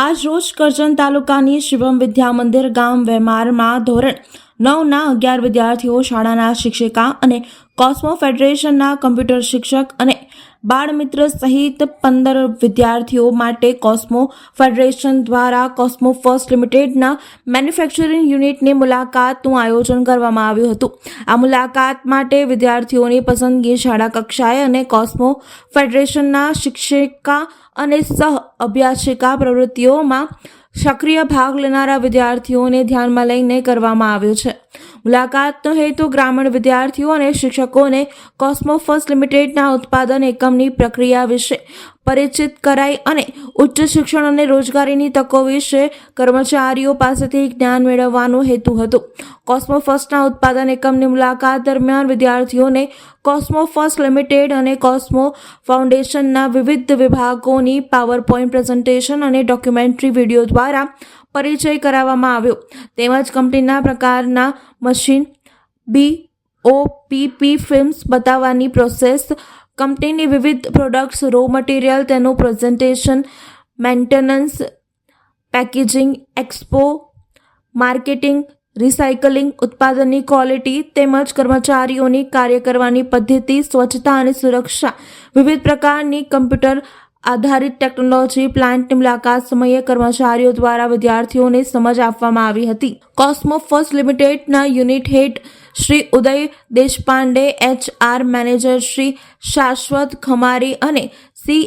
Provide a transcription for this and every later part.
આજ રોજ કરજણ તાલુકાની શિવમ વિદ્યા મંદિર ગામ વેમારમાં ધોરણ નવના અગિયાર વિદ્યાર્થીઓ શાળાના શિક્ષિકા અને કોસ્મો ફેડરેશનના કમ્પ્યુટર શિક્ષક અને બાળમિત્ર સહિત પંદર વિદ્યાર્થીઓ માટે કોસ્મો ફેડરેશન દ્વારા કોસ્મો ફર્સ્ટ લિમિટેડના મેન્યુફેક્ચરિંગ યુનિટની મુલાકાતનું આયોજન કરવામાં આવ્યું હતું. આ મુલાકાત માટે વિદ્યાર્થીઓની પસંદગી શાળા કક્ષાએ અને કોસ્મો ફેડરેશનના શિક્ષિકા અને સહ અભ્યાસિકા પ્રવૃત્તિઓમાં સક્રિય ભાગ લેનારા વિદ્યાર્થીઓને ધ્યાનમાં લઈને કરવામાં આવ્યો છે. મુલાકાતનો હેતુ ગ્રામીણ વિદ્યાર્થીઓ અને શિક્ષકોને કોસ્મો ફર્સ્ટ લિમિટેડના ઉત્પાદન એકમની પ્રક્રિયા વિશે પરિચિત કરાઈ અને ઉચ્ચ શિક્ષણ અને રોજગારીની તકો વિશે કર્મચારીઓ પાસેથી જ્ઞાન મેળવવાનો હેતુ હતો. કોસ્મો ફર્સ્ટના ઉત્પાદન એકમની મુલાકાત દરમિયાન વિદ્યાર્થીઓને કોસ્મો ફર્સ્ટ લિમિટેડ અને કોસ્મો ફાઉન્ડેશનના વિવિધ વિભાગોની પાવર પોઈન્ટ પ્રેઝન્ટેશન અને ડોક્યુમેન્ટરી વીડિયો દ્વારા પરિચય કરાવવામાં આવ્યો. તેમજ કંપનીના પ્રકારના machine B O P films બતાવવાની પ્રોસેસ, કંપનીની વિવિધ પ્રોડક્ટ્સ રો મટીરિયલ તેનું presentation, maintenance, packaging, expo, marketing recycling, ઉત્પાદનની ક્વોલિટી તેમજ કર્મચારીઓની કાર્ય કરવાની પદ્ધતિ, સ્વચ્છતા અને સુરક્ષા. વિવિધ પ્રકારની કમ્પ્યુટર આધારિત ટેકનોલોજી પ્લાન્ટની મુલાકાત સમયે કર્મચારીઓ દ્વારા વિદ્યાર્થીઓને સમજ આપવામાં આવી હતી. કોસ્મો ફર્સ્ટ લિમિટેડના unit head Shri Uday Deshpande, HR manager Shri Shashwat Khamari અને સી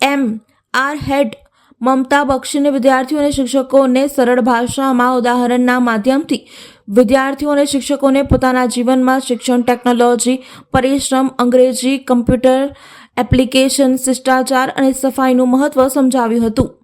એમ આર હેડ મમતા બક્ષીને વિદ્યાર્થીઓ અને શિક્ષકોને સરળ ભાષામાં ઉદાહરણના માધ્યમથી વિદ્યાર્થીઓ અને શિક્ષકોને પોતાના જીવનમાં શિક્ષણ, ટેકનોલોજી, પરિશ્રમ, અંગ્રેજી, કમ્પ્યુટર એપ્લિકેશન, શિષ્ટાચાર અને સફાઈનું મહત્વ સમજાવ્યું હતું.